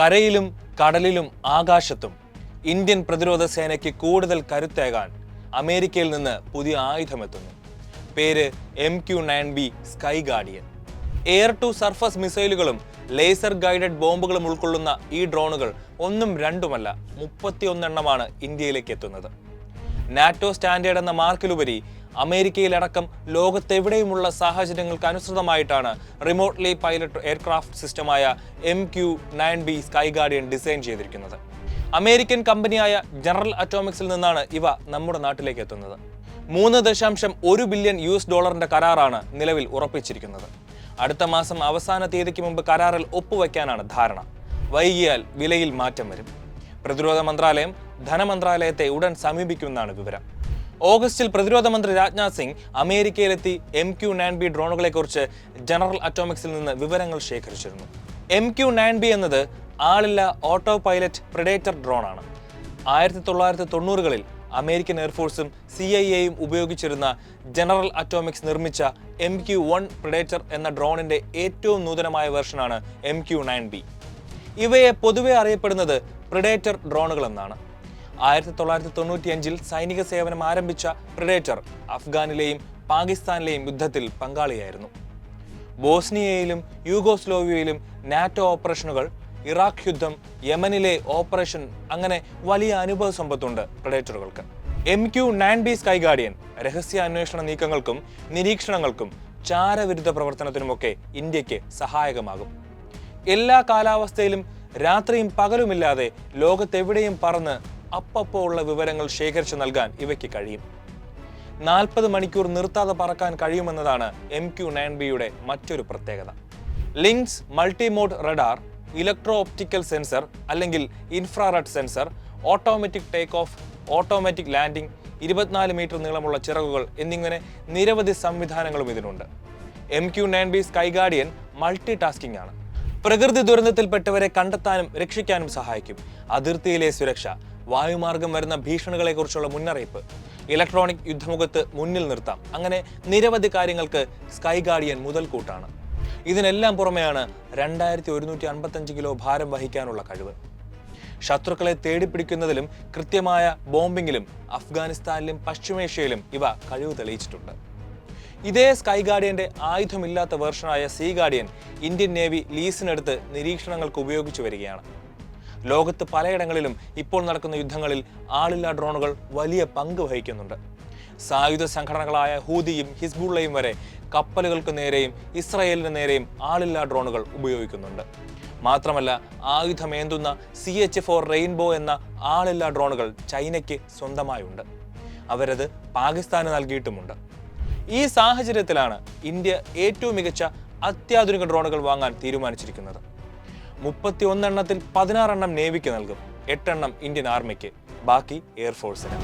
കരയിലും കടലിലും ആകാശത്തും ഇന്ത്യൻ പ്രതിരോധ സേനയ്ക്ക് കൂടുതൽ കരുത്തേകാൻ അമേരിക്കയിൽ നിന്ന് പുതിയ ആയുധമെത്തുന്നു. പേര് M Q nine B sky guardian. Air to surface മിസൈലുകളും laser guided ബോംബുകളും ഉൾക്കൊള്ളുന്ന ഈ ഡ്രോണുകൾ ഒന്നും രണ്ടുമല്ല മുപ്പത്തിയൊന്നെണ്ണമാണ് ഇന്ത്യയിലേക്ക് എത്തുന്നത്. നാറ്റോ സ്റ്റാൻഡേർഡ് എന്ന മാർക്കിലുപരി അമേരിക്കയിലടക്കം ലോകത്തെവിടെയുമുള്ള സാഹചര്യങ്ങൾക്ക് അനുസൃതമായിട്ടാണ് remotely pilot aircraft സിസ്റ്റമായ M Q nine B sky guardian design ചെയ്തിരിക്കുന്നത്. അമേരിക്കൻ കമ്പനിയായ ജനറൽ അറ്റോമിക്സിൽ നിന്നാണ് ഇവ നമ്മുടെ നാട്ടിലേക്ക് എത്തുന്നത്. മൂന്ന് ദശാംശം ഒരു ബില്യൺ യു എസ് ഡോളറിന്റെ കരാറാണ് നിലവിൽ ഉറപ്പിച്ചിരിക്കുന്നത്. അടുത്ത മാസം അവസാന തീയതിക്ക് മുമ്പ് കരാറിൽ ഒപ്പുവെക്കാനാണ് ധാരണ. വൈകിയാൽ വിലയിൽ മാറ്റം വരും. പ്രതിരോധ മന്ത്രാലയം ധനമന്ത്രാലയത്തെ ഉടൻ സമീപിക്കുമെന്നാണ് വിവരം. ഓഗസ്റ്റിൽ പ്രതിരോധ മന്ത്രി രാജ്നാഥ് സിംഗ് അമേരിക്കയിലെത്തി എം ക്യു നയൻ ബി ഡ്രോണുകളെക്കുറിച്ച് ജനറൽ അറ്റോമിക്സിൽ നിന്ന് വിവരങ്ങൾ ശേഖരിച്ചിരുന്നു. എം ക്യു നയൻ ബി എന്നത് ആളില്ല ഓട്ടോ പൈലറ്റ് പ്രിഡേറ്റർ ഡ്രോണാണ്. ആയിരത്തി തൊള്ളായിരത്തി തൊണ്ണൂറുകളിൽ അമേരിക്കൻ എയർഫോഴ്സും സി ഐ എയും ഉപയോഗിച്ചിരുന്ന ജനറൽ അറ്റോമിക്സ് നിർമ്മിച്ച എം ക്യു വൺ പ്രിഡേറ്റർ എന്ന ഡ്രോണിന്റെ ഏറ്റവും നൂതനമായ വെർഷനാണ് എം ക്യു നയൻ ബി. ഇവയെ പൊതുവെ അറിയപ്പെടുന്നത് പ്രിഡേറ്റർ ഡ്രോണുകൾ എന്നാണ് ആയിരത്തി തൊള്ളായിരത്തി തൊണ്ണൂറ്റിയഞ്ചിൽ സൈനിക സേവനം ആരംഭിച്ച പ്രിഡേറ്റർ അഫ്ഗാനിലെയും പാകിസ്ഥാനിലെയും യുദ്ധത്തിൽ പങ്കാളിയായിരുന്നു. ബോസ്നിയയിലും യൂഗോസ്ലോവിയയിലും നാറ്റോ ഓപ്പറേഷനുകൾ ഇറാഖ് യുദ്ധം യമനിലെ ഓപ്പറേഷൻ അങ്ങനെ വലിയ അനുഭവ സമ്പത്തുണ്ട് പ്രഡേറ്ററുകൾക്ക് M Q nine B sky guardian രഹസ്യ അന്വേഷണ നീക്കങ്ങൾക്കും നിരീക്ഷണങ്ങൾക്കും ചാരവിരുദ്ധ പ്രവർത്തനത്തിനുമൊക്കെ ഇന്ത്യയ്ക്ക് സഹായകമാകും. എല്ലാ കാലാവസ്ഥയിലും രാത്രിയും പകലുമില്ലാതെ ലോകത്തെവിടെയും പറന്ന് അപ്പപ്പോ ഉള്ള വിവരങ്ങൾ ശേഖരിച്ചു നൽകാൻ ഇവയ്ക്ക് കഴിയും. നാൽപ്പത് മണിക്കൂർ നിർത്താതെ പറക്കാൻ കഴിയുമെന്നതാണ് എം ക്യു നയൻ ബിയുടെ മറ്റൊരു പ്രത്യേകത. Lynx multimode radar electro optical sensor അല്ലെങ്കിൽ infrared sensor automatic take off automatic landing ഇരുപത്തിനാല് മീറ്റർ നീളമുള്ള ചിറകുകൾ എന്നിങ്ങനെ നിരവധി സംവിധാനങ്ങളും ഇതിനുണ്ട്. M Q nine B sky guardian multitasking ആണ്. പ്രകൃതി ദുരന്തത്തിൽപ്പെട്ടവരെ കണ്ടെത്താനും രക്ഷിക്കാനും സഹായിക്കും. അതിർത്തിയിലെ സുരക്ഷ വായുമാർഗം വരുന്ന ഭീഷണികളെക്കുറിച്ചുള്ള മുന്നറിയിപ്പ്. ഇലക്ട്രോണിക് യുദ്ധമുഖത്ത് മുന്നിൽ നിർത്താം. അങ്ങനെ നിരവധി കാര്യങ്ങൾക്ക് സ്കൈ ഗാർഡിയൻ മുതൽക്കൂട്ടാണ്. ഇതിനെല്ലാം പുറമെയാണ് രണ്ടായിരത്തി ഒരുന്നൂറ്റി അൻപത്തഞ്ച് കിലോ ഭാരം വഹിക്കാനുള്ള കഴിവ്. ശത്രുക്കളെ തേടിപ്പിടിക്കുന്നതിലും കൃത്യമായ ബോംബിങ്ങിലും അഫ്ഗാനിസ്ഥാനിലും പശ്ചിമേഷ്യയിലും ഇവ കഴിവ് തെളിയിച്ചിട്ടുണ്ട്. ഇതേ സ്കൈ ഗാർഡിയന്റെ ആയുധമില്ലാത്ത വേർഷനായ സീ ഗാർഡിയൻ ഇന്ത്യൻ നേവി ലീസിനെടുത്ത് നിരീക്ഷണങ്ങൾക്ക് ഉപയോഗിച്ചു വരികയാണ്. ലോകത്ത് പലയിടങ്ങളിലും ഇപ്പോൾ നടക്കുന്ന യുദ്ധങ്ങളിൽ ആളില്ലാ ഡ്രോണുകൾ വലിയ പങ്ക് വഹിക്കുന്നുണ്ട്. സായുധ സംഘടനകളായ ഹൂതിയും ഹിസ്ബുള്ളയും വരെ കപ്പലുകൾക്ക് നേരെയും ഇസ്രയേലിന് നേരെയും ആളില്ലാ ഡ്രോണുകൾ ഉപയോഗിക്കുന്നുണ്ട്. മാത്രമല്ല ആയുധമേന്തുന്ന സി എച്ച് ഫോർ റെയിൻബോ എന്ന ആളില്ലാ ഡ്രോണുകൾ ചൈനയ്ക്ക് സ്വന്തമായുണ്ട്. അവരത് പാകിസ്ഥാന് നൽകിയിട്ടുമുണ്ട്. ഈ സാഹചര്യത്തിലാണ് ഇന്ത്യ ഏറ്റവും മികച്ച അത്യാധുനിക ഡ്രോണുകൾ വാങ്ങാൻ തീരുമാനിച്ചിരിക്കുന്നത്. മുപ്പത്തി ഒന്നെണ്ണത്തിൽ പതിനാറെണ്ണം നേവിക്ക് നൽകും. എട്ടെണ്ണം ഇന്ത്യൻ ആർമിക്ക്. ബാക്കി എയർഫോഴ്സിന്